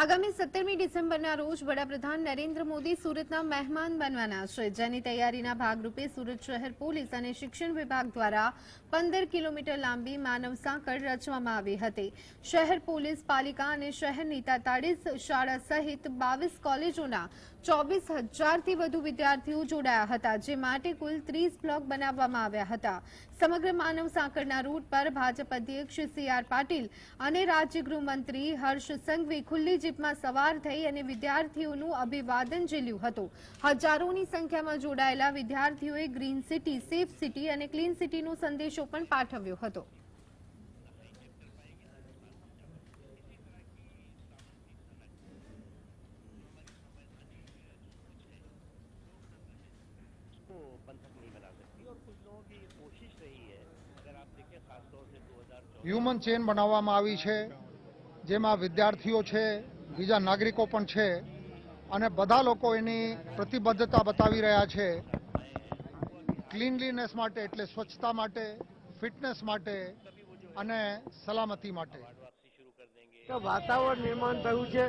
આગામી સત્તરમી ડિસેમ્બરના રોજ વડાપ્રધાન નરેન્દ્ર મોદી સુરતના મહેમાન બનવાના છે, જેની તૈયારીના ભાગરૂપે સુરત શહેર પોલીસ અને શિક્ષણ વિભાગ દ્વારા પંદર કિલોમીટર લાંબી માનવ સાંકળ રચવામાં આવી હતી. શહેર પોલીસ, પાલિકા અને શહેરની તેતાળીસ શાળા સહિત બાવીસ કોલેજોના ચોવીસ હજારથી વધુ વિદ્યાર્થીઓ જોડાયા હતા, જે માટે કુલ ત્રીસ બ્લોક બનાવવામાં આવ્યા હતા. સમગ્ર માનવ સાંકળના રૂટ પર ભાજપ અધ્યક્ષ સી પાટીલ અને રાજ્ય ગૃહમંત્રી હર્ષ સંઘવી ખુલ્લી જીપમાં સવાર થઈ અને વિદ્યાર્થીઓનું અભિવાદન ઝીલ્યું હતું. હજારોની સંખ્યામાં જોડાયેલા વિદ્યાર્થીઓએ ગ્રીન સિટી, સેફ સિટી અને ક્લીન સિટીનો સંદેશો પણ પાઠવ્યો હતો. હ્યુમન ચેન બનાવવામાં આવી છે, જેમાં વિદ્યાર્થીઓ છે બીજા નાગરિકો પણ છે અને બધા લોકો એની પ્રતિબદ્ધતા બતાવી રહ્યા છે. ક્લીનલીનેસ માટે એટલે સ્વચ્છતા માટે ફિટનેસ માટે અને સલામતી માટે. વાતાવરણ નિર્માણ થયું છે.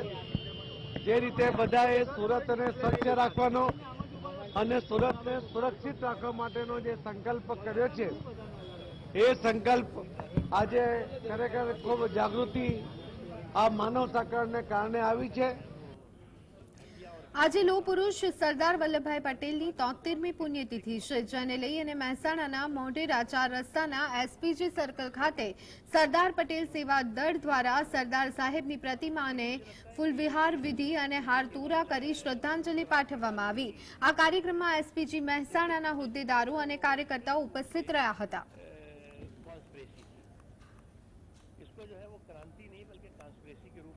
જે રીતે બધાએ સુરતને સ્વચ્છ રાખવાનો અને સુરતને સુરક્ષિત રાખવા માટેનો જે સંકલ્પ કર્યો છે, એ સંકલ્પ આજે ખરેખર ખૂબ જાગૃતિ આ માનવ સાંકળને કારણે આવી છે. આજે લો પુરુષ સરદાર વલ્લભભાઈ પટેલની તોતેરમી પુણ્યતિથિ છે, જેને લઈ અને મહેસાણાના મોઢેરા ચાર રસ્તાના એસપીજી સર્કલ ખાતે સરદાર પટેલ સેવા દળ દ્વારા સરદાર સાહેબની પ્રતિમાને ફૂલવિહાર વિધિ અને હારતુરા કરી શ્રદ્ધાંજલિ પાઠવવામાં આવી. આ કાર્યક્રમમાં એસપીજી મહેસાણાના હોદ્દેદારો અને કાર્યકર્તાઓ ઉપસ્થિત રહ્યા હતા. जो है वो क्रांति नहीं बल्कि ट्रांसपेरेंसी के रूप